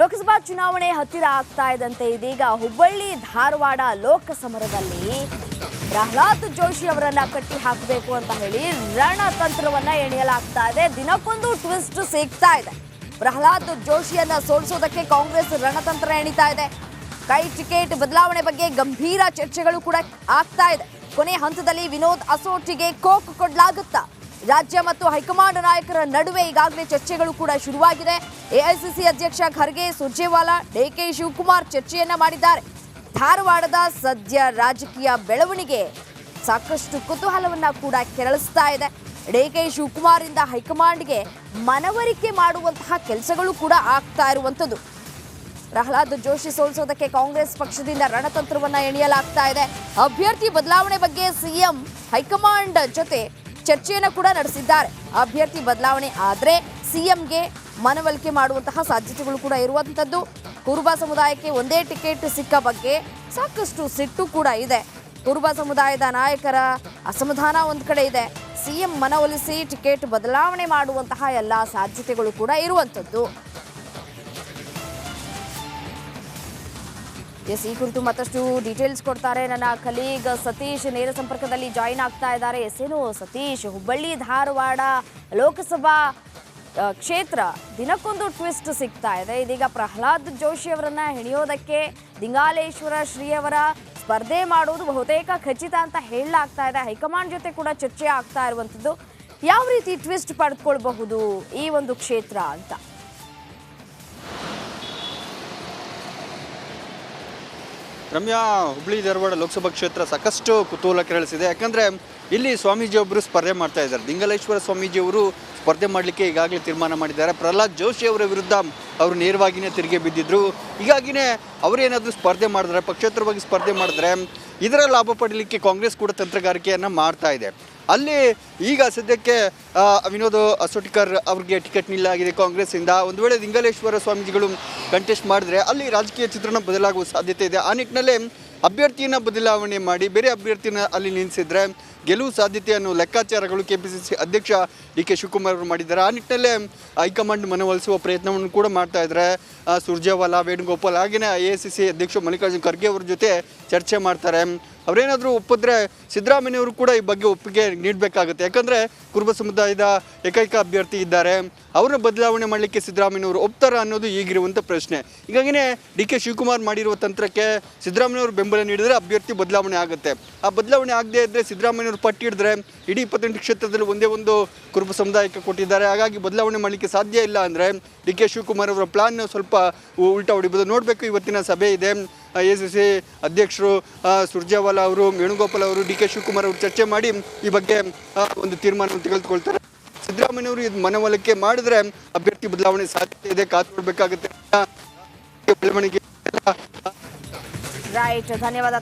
ಲೋಕಸಭಾ ಚುನಾವಣೆ ಹತ್ತಿರ ಆಗ್ತಾ ಇದ್ದಂತೆ ಇದೀಗ ಹುಬ್ಬಳ್ಳಿ ಧಾರವಾಡ ಲೋಕಸಮರದಲ್ಲಿ ಪ್ರಹ್ಲಾದ್ ಜೋಶಿ ಅವರನ್ನ ಕಟ್ಟಿ ಹಾಕಬೇಕು ಅಂತ ಹೇಳಿ ರಣತಂತ್ರವನ್ನ ಎಣೆಯಲಾಗ್ತಾ ಇದೆ. ದಿನಕ್ಕೊಂದು ಟ್ವಿಸ್ಟ್ ಸಿಗ್ತಾ ಇದೆ. ಪ್ರಹ್ಲಾದ್ ಜೋಶಿಯನ್ನ ಸೋಲಿಸೋದಕ್ಕೆ ಕಾಂಗ್ರೆಸ್ ರಣತಂತ್ರ ಎಣಿತಾ ಇದೆ. ಕೈ ಟಿಕೆಟ್ ಬದಲಾವಣೆ ಬಗ್ಗೆ ಗಂಭೀರ ಚರ್ಚೆಗಳು ಕೂಡ ಆಗ್ತಾ ಇದೆ. ಕೊನೆ ಹಂತದಲ್ಲಿ ವಿನೋದ್ ಅಸೋಟಿಗೆ ಕೋಕ್ ಕೊಡ್ಲಾಗುತ್ತಾ? ರಾಜ್ಯ ಮತ್ತು ಹೈಕಮಾಂಡ್ ನಾಯಕರ ನಡುವೆ ಈಗಾಗಲೇ ಚರ್ಚೆಗಳು ಕೂಡ ಶುರುವಾಗಿದೆ. ಎಐಸಿಸಿ ಅಧ್ಯಕ್ಷ ಖರ್ಗೆ, ಸುರ್ಜೇವಾಲಾ ಡಿಕೆ ಶಿವಕುಮಾರ್ ಚರ್ಚೆಯನ್ನ ಮಾಡಿದ್ದಾರೆ. ಧಾರವಾಡದ ಸದ್ಯ ರಾಜಕೀಯ ಬೆಳವಣಿಗೆ ಸಾಕಷ್ಟು ಕುತೂಹಲವನ್ನ ಕೂಡ ಕೆರಳಿಸ್ತಾ ಇದೆ. ಡಿಕೆ ಶಿವಕುಮಾರ್ ಇಂದ ಹೈಕಮಾಂಡ್ಗೆ ಮನವರಿಕೆ ಮಾಡುವಂತಹ ಕೆಲಸಗಳು ಕೂಡ ಆಗ್ತಾ ಇರುವಂಥದ್ದು. ಪ್ರಹ್ಲಾದ್ ಜೋಶಿ ಸೋಲಿಸೋದಕ್ಕೆ ಕಾಂಗ್ರೆಸ್ ಪಕ್ಷದಿಂದ ರಣತಂತ್ರವನ್ನ ಎಣಿಯಲಾಗ್ತಾ ಇದೆ. ಅಭ್ಯರ್ಥಿ ಬದಲಾವಣೆ ಬಗ್ಗೆ ಸಿಎಂ ಹೈಕಮಾಂಡ್ ಜೊತೆ ಚರ್ಚೆಯನ್ನು ಕೂಡ ನಡೆಸಿದ್ದಾರೆ. ಅಭ್ಯರ್ಥಿ ಬದಲಾವಣೆ ಆದರೆ ಸಿಎಂಗೆ ಮನವೊಲಿಕೆ ಮಾಡುವಂತಹ ಸಾಧ್ಯತೆಗಳು ಕೂಡ ಇರುವಂಥದ್ದು ಕುರುಬ ಸಮುದಾಯಕ್ಕೆ ಒಂದೇ ಟಿಕೆಟ್ ಸಿಕ್ಕ ಬಗ್ಗೆ ಸಾಕಷ್ಟು ಸಿಟ್ಟು ಕೂಡ ಇದೆ. ಕುರುಬ ಸಮುದಾಯದ ನಾಯಕರ ಅಸಮಾಧಾನ ಒಂದು ಕಡೆ ಇದೆ. ಸಿಎಂ ಮನವೊಲಿಸಿ ಟಿಕೆಟ್ ಬದಲಾವಣೆ ಮಾಡುವಂತಹ ಎಲ್ಲ ಸಾಧ್ಯತೆಗಳು ಕೂಡ ಇರುವಂಥದ್ದು ಎಸ್, ಈ ಕುರಿತು ಮತ್ತಷ್ಟು ಡೀಟೇಲ್ಸ್ ಕೊಡ್ತಾರೆ ನನ್ನ ಕಲೀಗ್ ಸತೀಶ್. ನೇರ ಸಂಪರ್ಕದಲ್ಲಿ ಜಾಯಿನ್ ಆಗ್ತಾ ಇದ್ದಾರೆ. ಎಸ್, ಏನು ಸತೀಶ್, ಹುಬ್ಬಳ್ಳಿ, ಧಾರವಾಡ ಲೋಕಸಭಾ ಕ್ಷೇತ್ರ ದಿನಕ್ಕೊಂದು ಟ್ವಿಸ್ಟ್ ಸಿಗ್ತಾ ಇದೆ. ಇದೀಗ ಪ್ರಹ್ಲಾದ್ ಜೋಶಿ ಅವರನ್ನ ಹೆಣೆಯೋದಕ್ಕೆ ದಿಂಗಾಲೇಶ್ವರ ಶ್ರೀಯವರ ಸ್ಪರ್ಧೆ ಮಾಡೋದು ಬಹುತೇಕ ಖಚಿತ ಅಂತ ಹೇಳಲಾಗ್ತಾ ಇದೆ. ಹೈಕಮಾಂಡ್ ಜೊತೆ ಕೂಡ ಚರ್ಚೆ ಆಗ್ತಾ ಇರುವಂಥದ್ದು. ಯಾವ ರೀತಿ ಟ್ವಿಸ್ಟ್ ಪಡೆದುಕೊಳ್ಬಹುದು ಈ ಒಂದು ಕ್ಷೇತ್ರ ಅಂತ? ರಮ್ಯಾ, ಹುಬ್ಳಿ ಧಾರವಾಡ ಲೋಕಸಭಾ ಕ್ಷೇತ್ರ ಸಾಕಷ್ಟು ಕುತೂಹಲ ಕೆರಳಿಸಿದೆ. ಯಾಕಂದ್ರೆ ಇಲ್ಲಿ ಸ್ವಾಮೀಜಿ ಒಬ್ಬರು ಸ್ಪರ್ಧೆ ಮಾಡ್ತಾ ಇದ್ದಾರೆ. ದಿಂಗಲೇಶ್ವರ ಸ್ವಾಮೀಜಿ ಅವರು ಸ್ಪರ್ಧೆ ಮಾಡಲಿಕ್ಕೆ ಈಗಾಗಲೇ ತೀರ್ಮಾನ ಮಾಡಿದ್ದಾರೆ. ಪ್ರಹ್ಲಾದ್ ಜೋಶಿ ಅವರ ವಿರುದ್ಧ ಅವರು ನೇರವಾಗಿಯೇ ತಿರುಗಿ ಬಿದ್ದಿದ್ರು. ಹೀಗಾಗಿನೇ ಅವರೇನಾದರೂ ಸ್ಪರ್ಧೆ ಮಾಡಿದ್ರೆ, ಪಕ್ಷೇತರವಾಗಿ ಸ್ಪರ್ಧೆ ಮಾಡಿದ್ರೆ ಇದರ ಲಾಭ ಪಡೀಲಿಕ್ಕೆ ಕಾಂಗ್ರೆಸ್ ಕೂಡ ತಂತ್ರಗಾರಿಕೆಯನ್ನು ಮಾಡ್ತಾ ಇದೆ. ಅಲ್ಲಿ ಈಗ ಸದ್ಯಕ್ಕೆ ವಿನೋದ್ ಅಸೋಟಿಕರ್ ಅವ್ರಿಗೆ ಟಿಕೆಟ್ ನಿಲ್ಲಾಗಿದೆ ಕಾಂಗ್ರೆಸ್ಸಿಂದ ಒಂದು ವೇಳೆ ಲಿಂಗಲೇಶ್ವರ ಸ್ವಾಮೀಜಿಗಳು ಕಂಟೆಸ್ಟ್ ಮಾಡಿದ್ರೆ ಅಲ್ಲಿ ರಾಜಕೀಯ ಚಿತ್ರಣ ಬದಲಾಗುವ ಸಾಧ್ಯತೆ ಇದೆ. ಆ ನಿಟ್ಟಿನಲ್ಲಿ ಅಭ್ಯರ್ಥಿಯನ್ನು ಬದಲಾವಣೆ ಮಾಡಿ, ಬೇರೆ ಅಭ್ಯರ್ಥಿನ ಅಲ್ಲಿ ನಿಲ್ಲಿಸಿದ್ರೆ ಗೆಲುವು ಸಾಧ್ಯತೆಯನ್ನು ಲೆಕ್ಕಾಚಾರಗಳು ಕೆ ಪಿ ಸಿ ಸಿ ಅಧ್ಯಕ್ಷ ಡಿ ಕೆ ಶಿವಕುಮಾರ್ ಅವರು ಮಾಡಿದ್ದಾರೆ. ಆ ನಿಟ್ಟಿನಲ್ಲೇ ಹೈಕಮಾಂಡ್ ಮನವೊಲಿಸುವ ಪ್ರಯತ್ನವನ್ನು ಕೂಡ ಮಾಡ್ತಾ ಇದ್ದಾರೆ. ಸುರ್ಜೇವಾಲಾ, ವೇಣುಗೋಪಾಲ್ ಹಾಗೆಯೇ ಐ ಎ ಸಿ ಸಿ ಅಧ್ಯಕ್ಷ ಮಲ್ಲಿಕಾರ್ಜುನ್ ಖರ್ಗೆ ಅವ್ರ ಜೊತೆ ಚರ್ಚೆ ಮಾಡ್ತಾರೆ. ಅವರೇನಾದರೂ ಒಪ್ಪಿದ್ರೆ ಸಿದ್ದರಾಮಯ್ಯವರು ಕೂಡ ಈ ಬಗ್ಗೆ ಒಪ್ಪಿಗೆ ನೀಡಬೇಕಾಗುತ್ತೆ. ಯಾಕಂದರೆ ಕುರುಬ ಸಮುದಾಯದ ಏಕೈಕ ಅಭ್ಯರ್ಥಿ ಇದ್ದಾರೆ. ಅವರ ಬದಲಾವಣೆ ಮಾಡಲಿಕ್ಕೆ ಸಿದ್ದರಾಮಯ್ಯವರು ಒಪ್ತಾರ ಅನ್ನೋದು ಈಗಿರುವಂಥ ಪ್ರಶ್ನೆ. ಹೀಗಾಗಿನೇ ಡಿ ಕೆ ಶಿವಕುಮಾರ್ ಮಾಡಿರುವ ತಂತ್ರಕ್ಕೆ ಸಿದ್ದರಾಮಯ್ಯವರು ಬೆಂಬಲ ನೀಡಿದರೆ ಅಭ್ಯರ್ಥಿ ಬದಲಾವಣೆ ಆಗುತ್ತೆ. ಆ ಬದಲಾವಣೆ ಆಗದೇ ಇದ್ದರೆ ಸಿದ್ದರಾಮಯ್ಯವರು ಪಟ್ಟಿ ಹಿಡಿದ್ರೆ ಇಡೀ ಇಪ್ಪತ್ತೆಂಟು ಕ್ಷೇತ್ರದಲ್ಲಿ ಒಂದೇ ಒಂದು ಕುರುಬ ಸಮುದಾಯಕ್ಕೆ ಕೊಟ್ಟಿದ್ದಾರೆ. ಹಾಗಾಗಿ ಬದಲಾವಣೆ ಮಾಡಲಿಕ್ಕೆ ಸಾಧ್ಯ ಇಲ್ಲ ಅಂದರೆ ಡಿ ಕೆ ಶಿವಕುಮಾರ್ ಅವರ ಪ್ಲಾನ್ ಸ್ವಲ್ಪ ಉಲ್ಟಾ ಹೊಡಿಬೋದು. ನೋಡಬೇಕು, ಇವತ್ತಿನ ಸಭೆ ಇದೆ. ಎ ಸಿ ಸಿ ಅಧ್ಯಕ್ಷರು ಸುರ್ಜೇವಾಲಾ ಅವರು, ವೇಣುಗೋಪಾಲ್ ಅವರು, ಡಿ ಕೆ ಶಿವಕುಮಾರ್ ಅವರು ಚರ್ಚೆ ಮಾಡಿ ಈ ಬಗ್ಗೆ ಒಂದು ತೀರ್ಮಾನವನ್ನು ತೆಗೆದುಕೊಳ್ತಾರೆ. ಸಿದ್ದರಾಮಯ್ಯವರು ಇದು ಮನವೊಲಿಕೆ ಮಾಡಿದ್ರೆ ಅಭ್ಯರ್ಥಿ ಬದಲಾವಣೆ ಸಾಧ್ಯತೆ ಇದೆ. ಕಾದು ನೋಡಬೇಕಾಗುತ್ತೆ. ಬೆಳವಣಿಗೆ ರೈಟ್ ಧನ್ಯವಾದ.